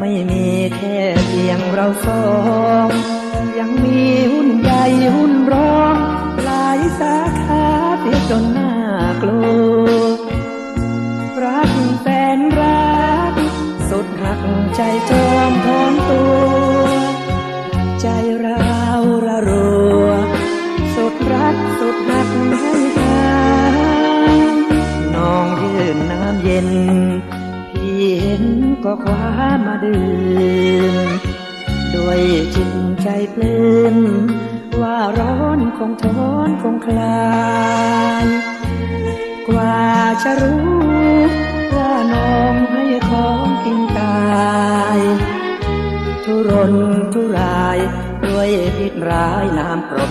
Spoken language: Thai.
ไม่มีแค่เพียงเราสองยังมีหุ้นใหญ่หุ้นรองหลายสาขาเสียจนน่ากลัวรักแฟนรัก สุดหักใจจอมทอนตัว ใจร้าวระรัว สุดรักสุดหักให้หางน้องยืนน้ำเย็น ก็คว้ามาดื่มด้วยจิตใจปลื้มว่าร้อนคงทนคงคลายกว่าจะรู้ว่าน้องให้ของกินตายทุรนทุรายด้วยพิษร้ายน้ำกรด